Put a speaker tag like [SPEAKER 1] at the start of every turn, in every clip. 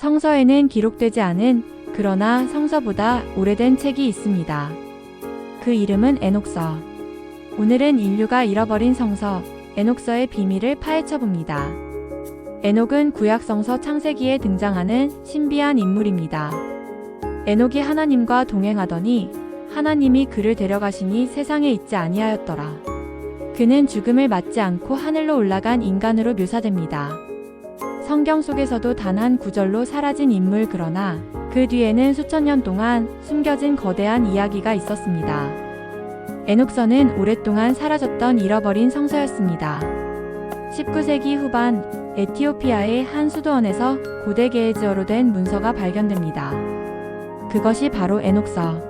[SPEAKER 1] 성서에는 기록되지 않은 그러나 성서보다 오래된 책이 있습니다. 그 이름은 에녹서. 오늘은 인류가 잃어버린 성서, 에녹서의 비밀을 파헤쳐 봅니다. 에녹은 구약 성서 창세기에 등장하는 신비한 인물입니다. 에녹이 하나님과 동행하더니 하나님이 그를 데려가시니 세상에 있지 아니하였더라. 그는 죽음을 맞지 않고 하늘로 올라간 인간으로 묘사됩니다. 성경 속에서도 단 한 구절로 사라진 인물 그러나 그 뒤에는 수천 년 동안 숨겨진 거대한 이야기가 있었습니다. 에녹서는 오랫동안 사라졌던 잃어버린 성서였습니다. 19세기 후반 에티오피아의 한 수도원에서 고대 게에즈어로 된 문서가 발견됩니다. 그것이 바로 에녹서.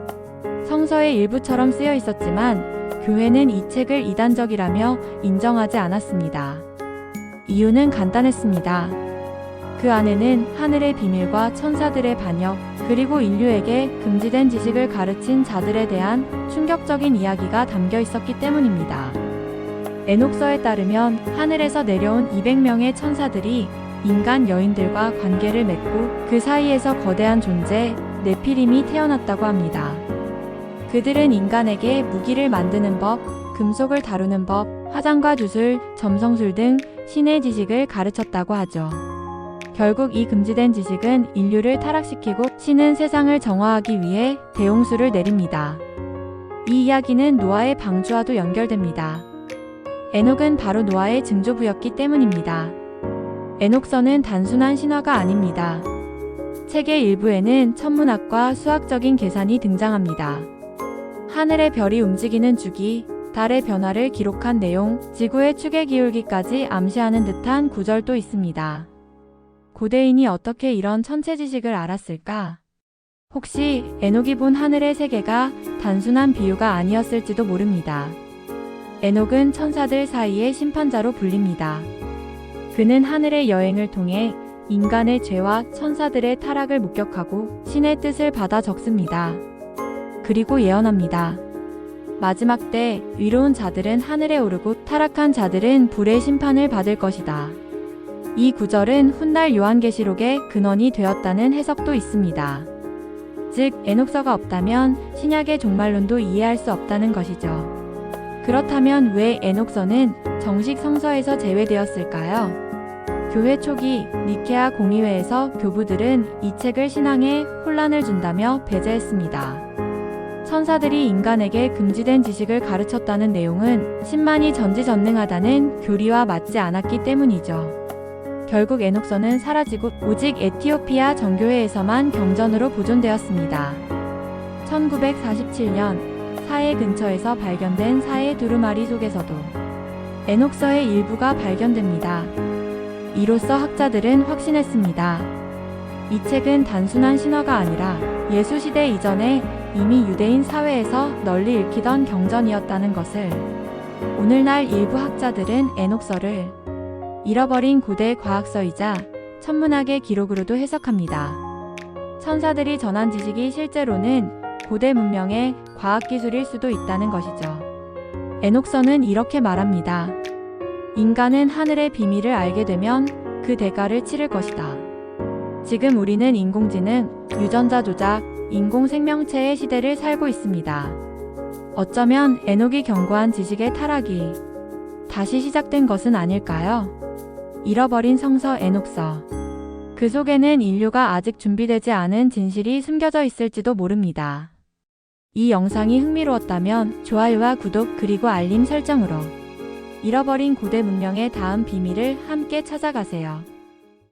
[SPEAKER 1] 성서의 일부처럼 쓰여 있었지만 교회는 이 책을 이단적이라며 인정하지 않았습니다. 이유는 간단했습니다. 그 안에는 하늘의 비밀과 천사들의 반역, 그리고 인류에게 금지된 지식을 가르친 자들에 대한 충격적인 이야기가 담겨 있었기 때문입니다. 에녹서에 따르면 하늘에서 내려온 200명의 천사들이 인간 여인들과 관계를 맺고 그 사이에서 거대한 존재, 네피림이 태어났다고 합니다. 그들은 인간에게 무기를 만드는 법, 금속을 다루는 법, 화장과 주술, 점성술 등 신의 지식을 가르쳤다고 하죠. 결국 이 금지된 지식은 인류를 타락시키고 신은 세상을 정화하기 위해 대홍수를 내립니다. 이 이야기는 노아의 방주와도 연결됩니다. 에녹은 바로 노아의 증조부였기 때문입니다. 에녹서는 단순한 신화가 아닙니다. 책의 일부에는 천문학과 수학적인 계산이 등장합니다. 하늘의 별이 움직이는 주기, 달의 변화를 기록한 내용, 지구의 축의 기울기까지 암시하는 듯한 구절도 있습니다. 고대인이 어떻게 이런 천체 지식을 알았을까? 혹시 에녹이 본 하늘의 세계가 단순한 비유가 아니었을지도 모릅니다. 에녹은 천사들 사이의 심판자로 불립니다. 그는 하늘의 여행을 통해 인간의 죄와 천사들의 타락을 목격하고 신의 뜻을 받아 적습니다. 그리고 예언합니다. 마지막 때 위로운 자들은 하늘에 오르고 타락한 자들은 불의 심판을 받을 것이다. 이 구절은 훗날 요한계시록의 근원이 되었다는 해석도 있습니다. 즉, 에녹서가 없다면 신약의 종말론도 이해할 수 없다는 것이죠. 그렇다면 왜 에녹서는 정식 성서에서 제외되었을까요? 교회 초기 니케아 공의회에서 교부들은 이 책을 신앙에 혼란을 준다며 배제했습니다. 천사들이 인간에게 금지된 지식을 가르쳤다는 내용은 신만이 전지전능하다는 교리와 맞지 않았기 때문이죠. 결국 에녹서는 사라지고 오직 에티오피아 정교회에서만 경전으로 보존되었습니다. 1947년 사해 근처에서 발견된 사해 두루마리 속에서도 에녹서의 일부가 발견됩니다. 이로써 학자들은 확신했습니다. 이 책은 단순한 신화가 아니라 예수시대 이전에 이미 유대인 사회에서 널리 읽히던 경전이었다는 것을 오늘날 일부 학자들은 에녹서를 잃어버린 고대 과학서이자 천문학의 기록으로도 해석합니다. 천사들이 전한 지식이 실제로는 고대 문명의 과학기술일 수도 있다는 것이죠. 에녹서는 이렇게 말합니다. 인간은 하늘의 비밀을 알게 되면 그 대가를 치를 것이다. 지금 우리는 인공지능, 유전자 조작, 인공 생명체의 시대를 살고 있습니다. 어쩌면 에녹이 경고한 지식의 타락이 다시 시작된 것은 아닐까요? 잃어버린 성서 에녹서. 그 속에는 인류가 아직 준비되지 않은 진실이 숨겨져 있을지도 모릅니다. 이 영상이 흥미로웠다면 좋아요와 구독 그리고 알림 설정으로 잃어버린 고대 문명의 다음 비밀을 함께 찾아가세요.